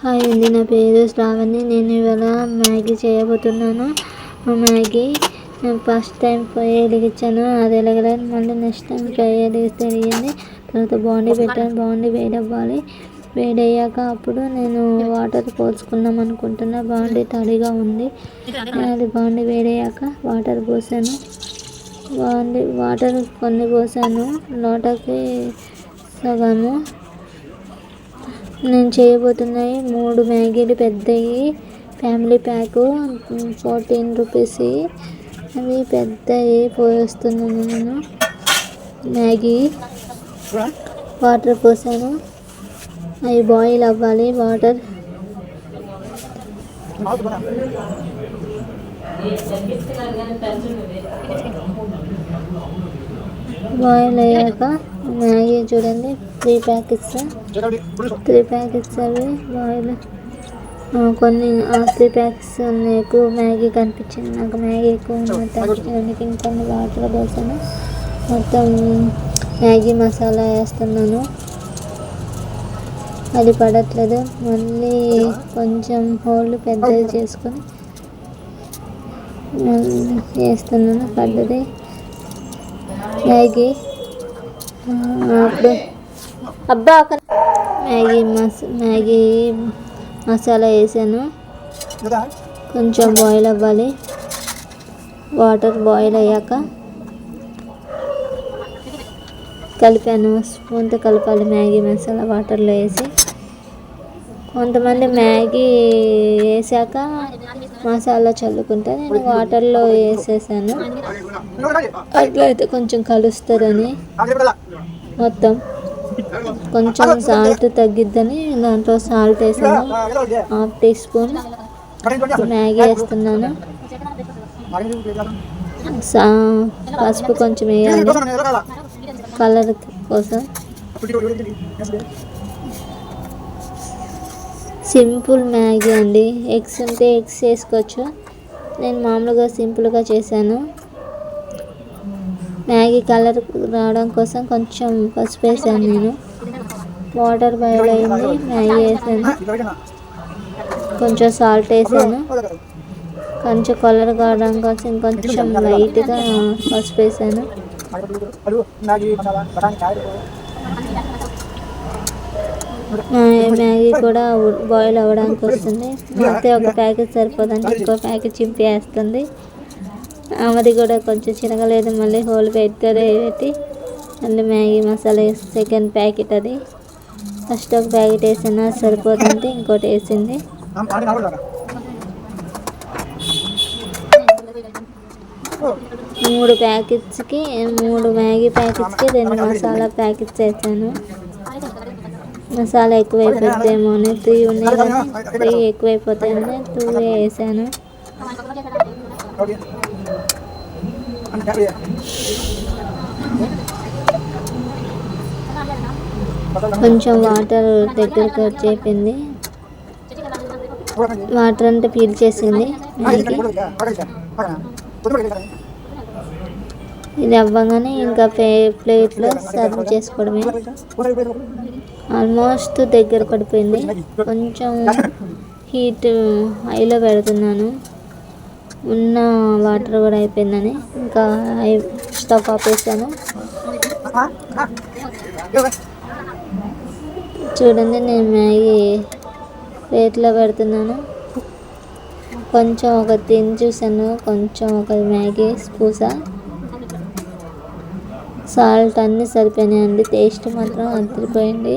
Hi అండి నా పేరు శ్రావణి. నేను ఇవాళ మ్యాగీ చేయబోతున్నాను. మ్యాగీ ఫస్ట్ టైం ఫ్రై వెలిగించాను. అది వెలగలేదు. మళ్ళీ నెక్స్ట్ టైం పొయ్యి వెలిగిస్తే వెలిగింది తర్వాత బాండీ పెట్టాను. బాండీ వేడవ్వాలి. వేడయ్యాక అప్పుడు నేను వాటర్ పోసుకుందాం అనుకుంటున్నా. బాండీ తడిగా ఉంది. అది బాండీ వేడయ్యాక వాటర్ పోసాను. బాండీ వాటర్ కొన్ని పోసాను. లోటకి సగము. నేను చేయబోతున్నాయి మూడు మ్యాగీలు పెద్దవి ఫ్యామిలీ ప్యాకు ఫోర్టీన్ రూపీస్. అవి పెద్దవి పోస్తున్నాను నేను. మ్యాగీ వాటర్ పోసాను. అవి బాయిల్ అవ్వాలి వాటర్. బాయిల్ అయ్యాక మ్యాగీ చూడండి త్రీ ప్యాకెట్స్ త్రీ ప్యాకెట్స్ అవి బాయిల్ ఆ, కొన్ని త్రీ ప్యాకెట్స్ ఉన్నాయి ఎక్కువ. మ్యాగీ కనిపించింది. నాకు మ్యాగీ ఎక్కువ ఉన్నట్టు ఇంకొన్ని వాటర్ పోసాను. మొత్తం మ్యాగీ మసాలా వేస్తున్నాను. అది పడట్లేదు. మళ్ళీ కొంచెం హోల్ పెద్దది చేసుకొని వేస్తున్నాను. పడ్డది. మ్యాగీ. అప్పుడు అబ్బా. ఒక మ్యాగీ మస మ్యాగీ మసాలా వేసాను. కొంచెం బాయిల్ అవ్వాలి. వాటర్ బాయిల్ అయ్యాక కలిపాను. స్పూన్తో కలపాలి మ్యాగీ మసాలా వాటర్లో వేసి. కొంతమంది మ్యాగీ వేసాక మసాలా చల్లుకుంటే నేను వాటర్లో వేసేసాను. అట్లా అయితే కొంచెం కలుస్తుందని మొత్తం. కొంచెం సాల్ట్ తగ్గిద్దని దాంట్లో సాల్ట్ వేసాను. హాఫ్ టీ స్పూన్ మ్యాగీ వేస్తున్నాను. సా పసుపు కొంచెం వేయాలి. కలర్ కోసం. సింపుల్ మ్యాగీ అండి. ఎగ్స్ ఉంటే ఎగ్స్ చేసుకోవచ్చు. నేను మామూలుగా సింపుల్గా చేశాను. మ్యాగీ కలర్ రావడం కోసం కొంచెం పసుపు వేసాను నేను. వాటర్ బాయిల్ అయింది. మ్యాగీ వేసాను. కొంచెం సాల్ట్ వేసాను. కొంచెం కలర్ కావడం కోసం కొంచెం లైట్గా పసుపు వేసాను. మ్యాగీ కూడా బాయిల్ అవ్వడానికి వస్తుంది. అయితే ఒక ప్యాకెట్ సరిపోదండి. ఇంకో ప్యాకెట్ చింపి వేస్తుంది అది కూడా కొంచెం చినగలేదు మళ్ళీ హోల్ పెట్టారు పెట్టి మళ్ళీ మ్యాగీ మసాలా సెకండ్ ప్యాకెట్ అది. ఫస్ట్ ఒక ప్యాకెట్ వేసినా. సరిపోతుంది. ఇంకోటి వేసింది. మూడు ప్యాకెట్స్కి మూడు మ్యాగీ ప్యాకెట్స్కి రెండు మసాలా ప్యాకెట్స్ వేసాను. మసాలా ఎక్కువైపోద్దేమో అని త్రీ ఉన్నాయి కదా త్రీ ఎక్కువైపోతాయని టూ వేసాను. కొంచెం వాటర్ దగ్గరకు వచ్చేపింది. వాటర్ అంతా పీల్ చేసింది ఇది అవ్వగానే ఇంకా ప్లే ప్లేట్లో సర్వ్ చేసుకోవడమే. ఆల్మోస్ట్ దగ్గర పడిపోయింది. కొంచెం హీట్ హైలో పెడుతున్నాను. ఉన్న వాటర్ కూడా అయిపోయిందని ఇంకా హై స్టవ్ ఆపేసాను చూడండి నేను మ్యాగీ ప్లేట్లో పెడుతున్నాను. కొంచెం ఒక తిని చూసాను కొంచెం ఒక మ్యాగీ పూసా సాల్ట్ అన్నీ సరిపోయినాయండి. టేస్ట్ మాత్రం అదిరిపోయింది